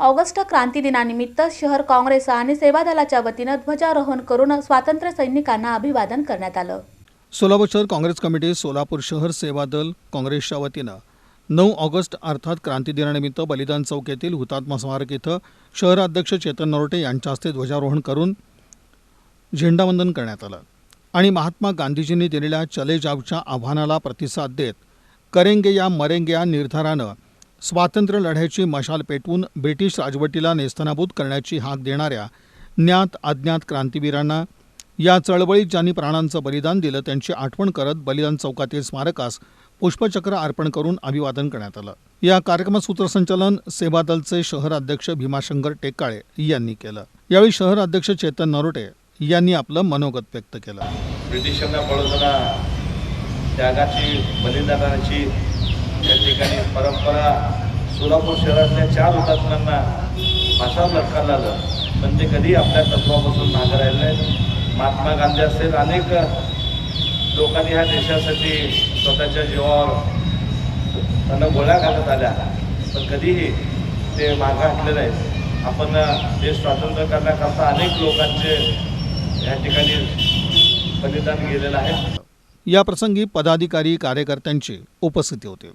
August क्रांती दिनानिमित्त शहर काँग्रेस आणि सेवा दलाच्या वतीनं ध्वजारोहण करून स्वातंत्र्य सैनिकांना अभिवादन करण्यात आलं. सोलापूर शहर काँग्रेस कमिटी सोलापूर शहर सेवा दल काँग्रेसच्या वतीनं नऊ ऑगस्ट अर्थात क्रांती दिनानिमित्त बलिदान चौक येथील हुतात्मा स्मारक इथं शहराध्यक्ष चेतन नरोटे यांच्या हस्ते ध्वजारोहण करून झेंडावंदन करण्यात आलं. आणि महात्मा गांधीजींनी दिलेल्या चले जावच्या आव्हानाला प्रतिसाद देत करेंगे या मरेंगे या निर्धारानं स्वातंत्र्य लढ्याची मशाल पेटवून ब्रिटिश राजवटीला नेस्तनाबूत करण्याची हाक देणाऱ्या ज्ञात अज्ञात क्रांतीवीरांना या चळवळीत ज्यांनी प्राणांचं बलिदान दिलं त्यांची आठवण करत बलिदान चौकातील स्मारकास पुष्पचक्र अर्पण करून अभिवादन करण्यात आलं. या कार्यक्रमात सूत्रसंचालन सेवादलचे शहर अध्यक्ष भीमाशंकर टेकाळे यांनी केलं. यावेळी शहर अध्यक्ष चेतन नरोटे यांनी आपलं मनोगत व्यक्त केलं. ब्रिटिशांना पळवताना त्यागाची बलिदानाची या ठिकाणी परंपरा सोलापूर शहरातल्या चार हुतात्म्यांना भाषावर लटकायला आलं पण ते म्हणजे कधी आपल्या तत्वापासून मागे राहिले महात्मा गांधी असेल अनेक लोकांनी ह्या देशासाठी स्वतःच्या जीवावर त्यांना गोळ्या घालत आल्या. पण कधीही ते मागं हटले नाहीत. आपण देश स्वातंत्र्य करण्याकरता अनेक लोकांचे या ठिकाणी बलिदान गेलेलं आहे. या प्रसंगी पदाधिकारी कार्यकर्त्यांची उपस्थिती होती.